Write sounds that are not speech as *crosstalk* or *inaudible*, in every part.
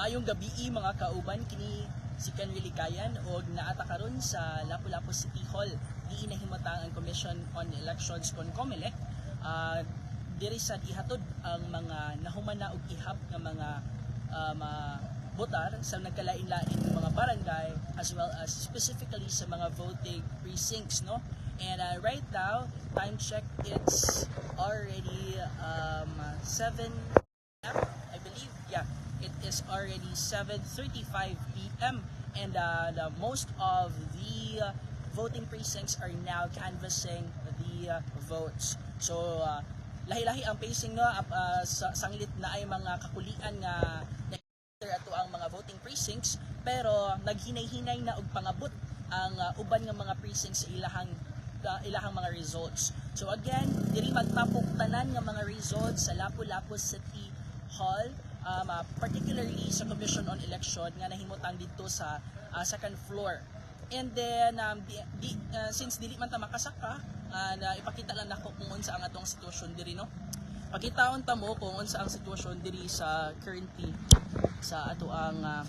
Maayong gabi mga kauban kini si Ken Wilikayan og naata karon sa Lapu-Lapu City Hall. Di inahimatang ang Commission on Elections kon COMELEC Ah, diri sa ihatod ang mga nahumana og ihap nga mga ah, mga botar sa nagkalain-lain mga barangay as well as specifically sa mga voting precincts no? And uh, right now time check it's already um, 7 I believe, yeah, it already 7:35 p.m. and uh, the most of the uh, voting precincts are now canvassing the uh, votes. So uh, lahi-lahi ang pacing no uh, sa sanglit na ay mga kakulian nga na ato ang mga voting precincts pero naghinay-hinay na og pangabot ang uh, uban nga mga precincts sa ilahang uh, ilahang mga results. So again, diri magtapok tanan nga mga results sa Lapu-Lapu City Hall, um, uh, particularly sa Commission on Election nga nahimutang dito sa uh, second floor. And then um, di, di, uh, since dili man ta makasaka, uh, na ipakita lang nako kung unsa ang atong sitwasyon diri no. Pakitaon ta mo kung unsa ang sitwasyon diri sa currently sa ato ang uh,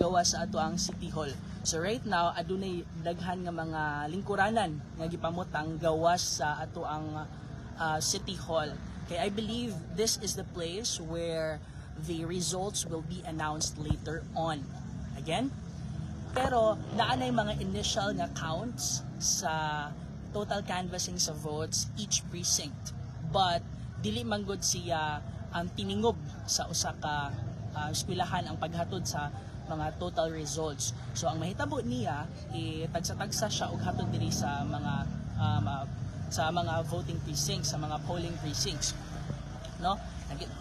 gawa sa ato ang City Hall. So right now adunay daghan nga mga lingkuranan nga gipamutang gawas sa ato ang uh, City Hall. Okay, I believe this is the place where the results will be announced later on. Again, pero naanay mga initial nga counts sa total canvassing sa votes each precinct. But dili man gud siya ang tiningob sa usa ka uh, eskwelahan ang paghatod sa mga total results. So ang mahitabo niya eh, tagsa-tagsa siya og hatod diri sa mga um, uh, sa mga voting precincts, sa mga polling precincts. No?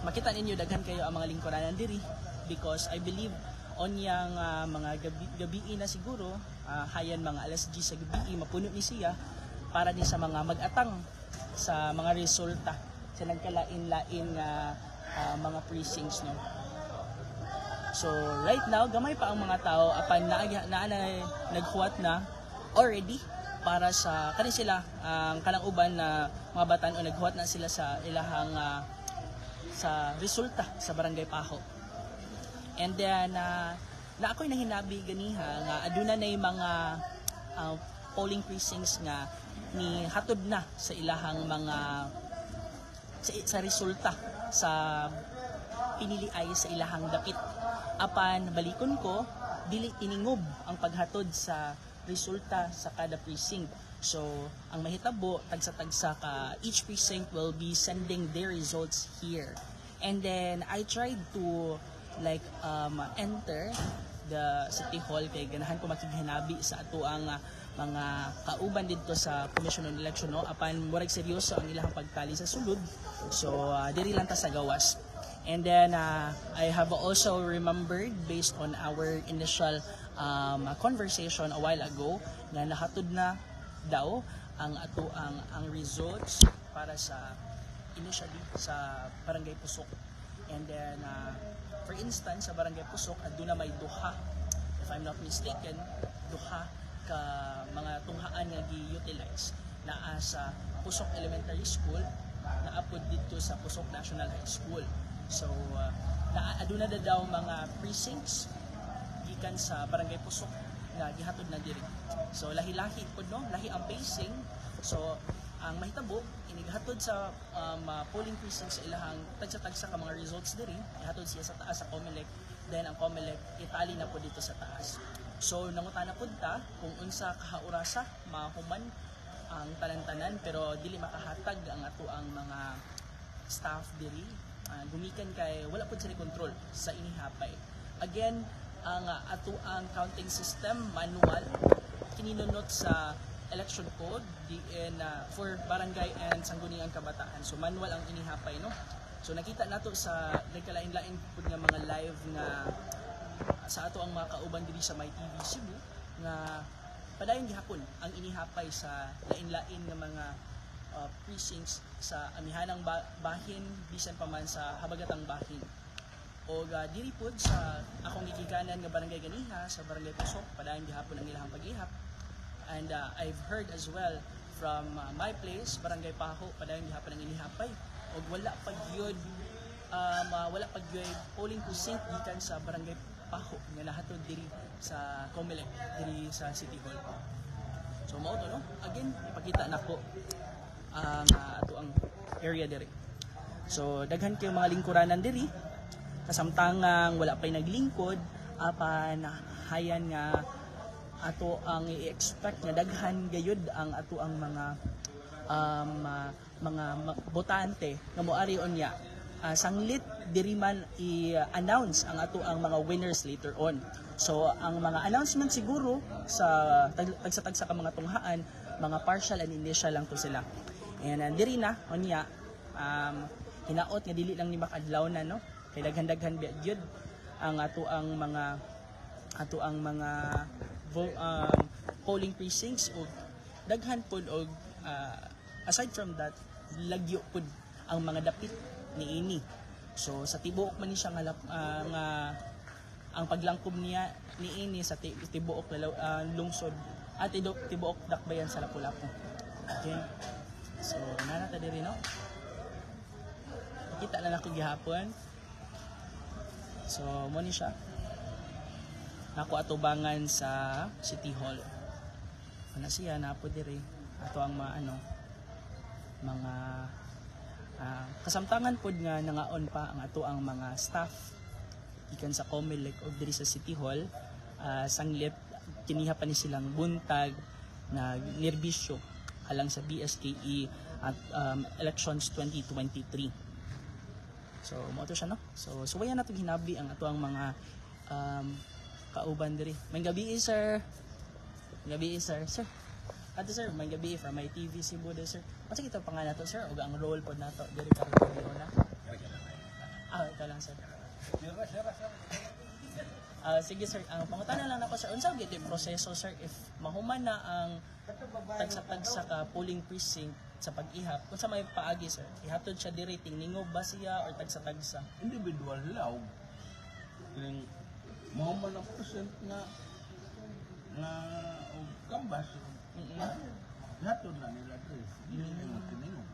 Makita ninyo daghan kayo ang mga lingkuranan diri because I believe on yang ah, mga gabi, gabi na siguro ah, hayan mga alas 10 sa gabi mapuno ni siya para ni sa mga mag-atang sa mga resulta sa nagkalain-lain nga ah, mga precincts no So right now gamay pa ang mga tao apan na na, na naghuwat na already para sa kani sila ang kanang uban na mga batan o naghuwat na sila sa ilahang ah, sa resulta sa Barangay Paho. And then, uh, na ako'y nahinabi ganiha nga aduna na mga uh, polling precincts nga ni hatod na sa ilahang mga sa, sa resulta sa pinili ay sa ilahang dapit. Apan balikon ko, dili tiningob ang paghatod sa resulta sa kada precinct. So, ang mahitabo, tagsa-tagsa ka, each precinct will be sending their results here. And then, I tried to like um, enter the City Hall kay ganahan ko makighinabi sa ato ang ah, mga kauban dito sa Commission on Election no? Apan murag seryoso ang ilang pagtali sa sulod. So ah, diri lang ta sa gawas. And then ah, I have also remembered based on our initial um, conversation a while ago na nahatod na daw ang ato ang ang results para sa initially sa Barangay Pusok. And then uh, for instance sa Barangay Pusok aduna may duha if I'm not mistaken duha ka mga tunghaan nga gi-utilize naa sa Pusok Elementary School naapod dito sa Pusok National High School. So uh, naa aduna na daw mga precincts gikan sa Barangay Pusok nga gihatod na diri. So lahi-lahi pud no, lahi ang pacing. So ang mahitabo inigatod sa um, uh, polling precincts sa ilahang tagsa-tagsa ka mga results diri, ihatod siya sa taas sa COMELEC, then ang COMELEC itali na po dito sa taas. So nangutana pud ta kung unsa kahaurasa mahuman ang tanan-tanan pero dili makahatag ang ato ang mga staff diri uh, gumikan kay wala pud sila control sa inihapay again ang uh, ato ang counting system manual kininunot sa election code diin uh, for barangay and sangguniang kabataan. So manual ang inihapay no? So nakita nato sa nagkalain-lain pud nga mga live nga sa ato ang mga kauban diri sa My TV Cebu nga padayon gihapon ang inihapay sa lain-lain nga mga uh, precincts sa amihanang ba- bahin bisan pa man sa habagatang bahin o uh, diri pod sa akong gigikanan nga barangay ganiha sa barangay Pusok padayon gihapon ang ilahang paghihap and uh, I've heard as well from uh, my place barangay Paho padayon gihapon ang inihapay og wala pa gyud um, ah, wala pag polling precinct gikan sa barangay Paho nga nahatod diri sa Comelec diri sa City Hall. So mao to no. Again, ipakita nako ang ah, ato ang area diri. So daghan kay mga lingkuranan diri kasamtangang wala pay naglingkod apan hayan nga ato ang i-expect nga daghan gayud ang ato ang mga um, ah, mga botante nga moari unya Ah, sanglit diri man i-announce ang ato ang mga winners later on. So ang mga announcement siguro sa tag- tagsa-tagsa ka mga tunghaan, mga partial and initial lang to sila. And uh, diri na unya um, hinaot nga dili lang ni makadlaw na no. Kay daghan-daghan biya gyud ang ato ang mga ato ang mga vo- um, polling precincts o daghan pod og ah, aside from that lagyo pod ang mga dapit ni ini. So sa tibuok man ni siya nga, ah, nga ang paglangkob niya ni ini sa ti- tibuok ah, lungsod at tibu- tibuok dakbayan sa Lapu-Lapu. Okay? So nana ta diri no? Kita na nako gihapon so mo ni siya nako atubangan sa City Hall. Ano siya napo diri ato ang mga ano mga ah, kasamtangan pod nga nangaon pa ang ato ang mga staff ikan sa Comelec o diri sa City Hall ah, sanglit kiniha pa ni silang buntag na nerbisyo alang sa BSKE at um, elections 2023. So, mo to siya no. So, suwayan nato hinabi ang ato ang mga um, kauban diri. May gabi eh, sir. May gabi eh, sir. Sir. Ato sir, may gabi from my TV Cebu de sir. Ano kita pangalan nato sir? Ug ang role pod nato diri karong na. Ah, ito lang sir. Ah, sige sir, ang pangutana lang nako sir, unsa gyud yung proseso sir if mahuman na ang tagsa-tagsa ka polling precinct sa pag-ihap, unsa may paagi sir? Ihatod siya diri tingningob ba siya or tagsa-tagsa? individual law. Yung mo man ang percent nga nga og kambas. Hatod na nila dres dili mo tiningon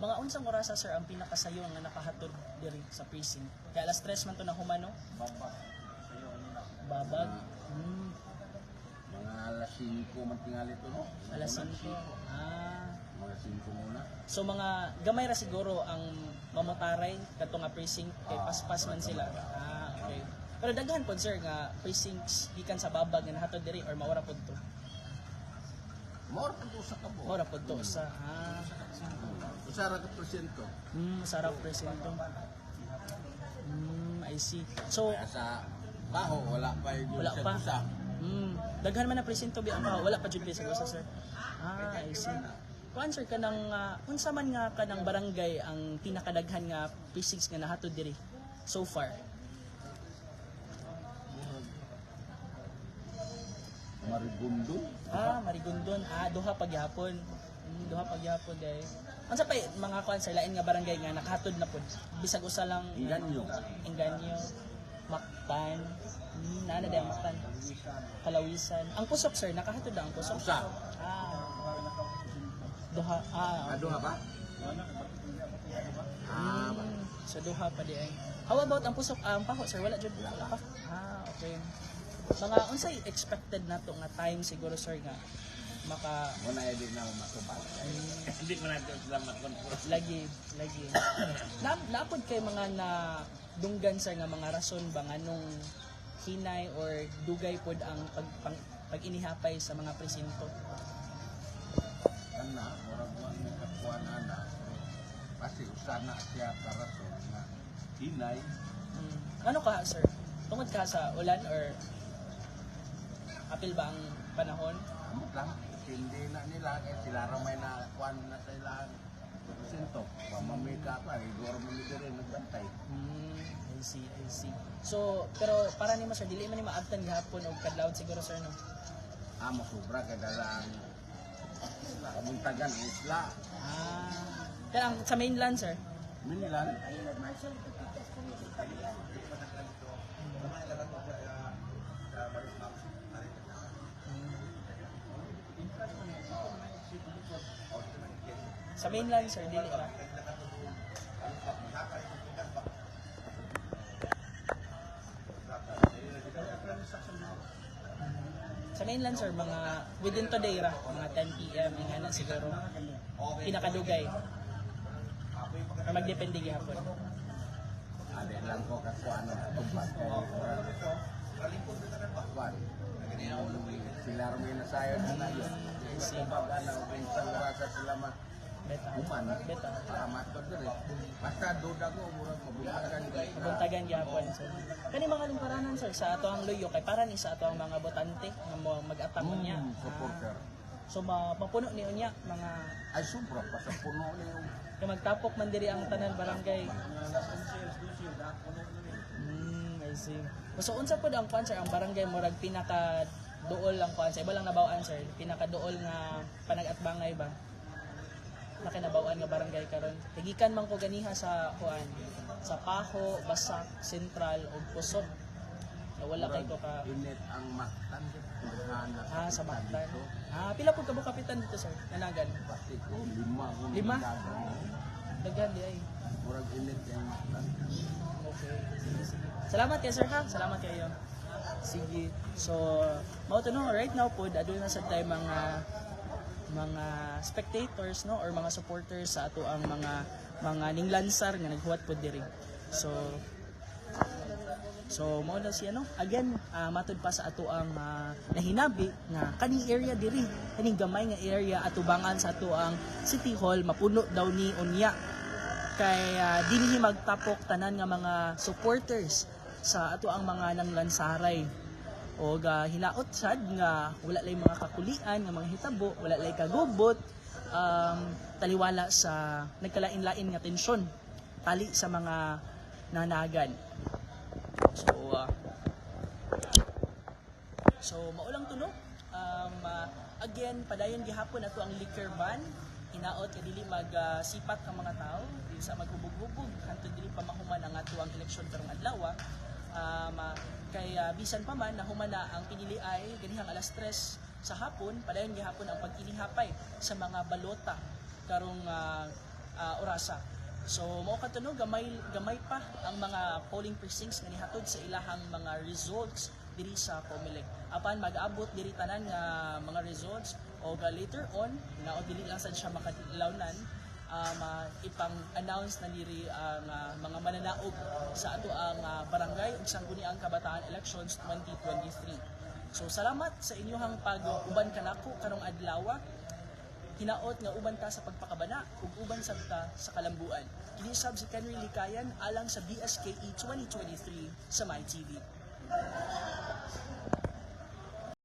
Mga unsang orasa sir ang pinakasayo nga nakahatod diri sa precinct? Kaya alas 3 man to na humano? baba. sayo nila Babag. Hmm, mga alas 5 man tingali to no alas 5. Ah. mga 5 muna So mga gamay ra siguro ang mamutaray kadto nga precinct kay paspas man sila. Ah, okay. Pero daghan pod sir nga precincts gikan sa babag nga nahatod diri or maura pod to. more pa to sa kabo Maura pod to sa ah. usara ka persyento Hmm, sarap presinto. Hmm, I see. So sa baho wala pa yung Wala sa pa. busa Hmm, daghan man na presinto bi ang wala pa jud sa usa sir. Ah, I see. Kuan sir kanang uh, unsa man nga kanang barangay ang pinakadaghan nga precincts nga nahatod diri so far? maribundo Ah, Marigondon. Ah, duha pagyapon. Mm, duha pagyapon day. Unsa pa mga kuan sir lain nga barangay nga nakahatod na pod. Bisag usa lang inganyo Enganyo, Mactan. Hmm, day ang Mactan. Kalawisan. Ang pusok sir, nakahatod na ang pusok. usa Ah. Duha. Ah, ado nga ba ah Hmm, so duha pa di ay. How about ang pusok? Ah, ang paho sir, wala jud wala pa. Ah, okay. Mga unsay expected nato nga time siguro sir nga maka Muna edit na matubag. Hindi mo natin sila makontrol. lagi lagi *coughs* na napod kay mga na dunggan sir nga mga rason ba nganong hinay or dugay pod ang pag, pag, pag-inihapay sa mga presinto. Kana, murag mo ang kapuan ana. Kasi usana siya karason nga hinay. Hmm. Ano ka sir? Tungod ka sa ulan or apil ba ang panahon? Amo lang. Hindi na nila kaya sila ramay na kuan na sa ilang sinto. Pamamika pa, igor mo nito rin nagbantay. Hmm, I see, I see. So, pero para nimo sir, dili man ni maabtan gihapon og kadlawon siguro sir no. Amo sobra kadalang kabuntagan ang isla. Ah. Pero ang sa mainland sir, Minilan, Sa mainland, sir, dili na. Sa mainland, sir, mga within today ra, mga 10 p.m. yung anak siguro, pinakadugay. Na magdepende gihapon. Ano lang ko kasi ano, tumpad ko. Sila rin yung nasayon na tayo. Kapag ano, pinsan sila mas Human. Beta. Salamat ko diri. Basta duda ko, murag mabulakan. Buntagan gihapon sir. Kani mga lingkuranan sir sa ato ang luyo kay para ni sa ato ang mga botante nga mo mag-attack niya. Mm, supporter. So ma- mapuno ni unya mga Ay, sobra pa sa puno niyo. kay magtapok man diri ang tanan barangay. Mm, I see. So unsa pod ang kwan sir ang barangay murag pinaka duol lang kwan sir. Iba lang nabawaan sir. Pinaka duol nga panag-atbangay ba? Nakinabawaan nga barangay karon. Tigikan man ko ganiha sa kuan sa Paho, Basak, Sentral ug Pusok. Na wala kay ko ka Init ang maktan. Pinaghahanap. ah, sa Mactan. Ah, pila po ka kapitan dito sir? Nanagan. Pati ko, lima ko. Lima? Daghan di ay. Murag init ang maktan. Okay. Salamat kayo sir ha. Salamat kayo. Sige. So, mao to no, right now po, adun na sa tayo mga mga spectators no or mga supporters sa ato ang mga mga ninglansar nga naghuwat po diri. So So mao na siya no. Again, ah, matud pa sa ato ang ah, nahinabi nga kaning area diri, kaning gamay nga area atubangan sa ato ang City Hall mapuno daw ni unya kay uh, dinhi magtapok tanan nga mga supporters sa ato ang mga nanglansaray o ga hinaot sad nga wala lay mga kakulian nga mga hitabo wala lay kagubot um, taliwala sa nagkalain-lain nga tensyon tali sa mga nanagan so ah, So, maulang tunog. Um, ah, again, padayon gihapon ato ang liquor ban. Hinaot nga dili magsipat ang mga tao, dili sa maghubog-hubog, hantud dili pa mahuman ang ato ang eleksyon karong adlaw. ah. Um, ah, kay ah, bisan pa man na ang pinili ay ganihang alas 3 sa hapon, padayon gihapon ang pag-inihapay sa mga balota karong ah, ah, orasa. So mao katunog gamay gamay pa ang mga polling precincts nga nihatod sa ilahang mga results diri sa Comelec. Apan mag-abot diri tanan nga mga results o later on na dili lang sad siya makadlawnan um, ah, ipang-announce na diri ang ah, mga mananaog sa ato ang ah, barangay ug sangguniang kabataan elections 2023. So salamat sa inyong pag-uban kanako karong adlaw hinaot nga uban ta sa pagpakabana ug uban sad ta sa kalambuan. Kini sab si Kenry Likayan alang sa BSKE 2023 sa My TV.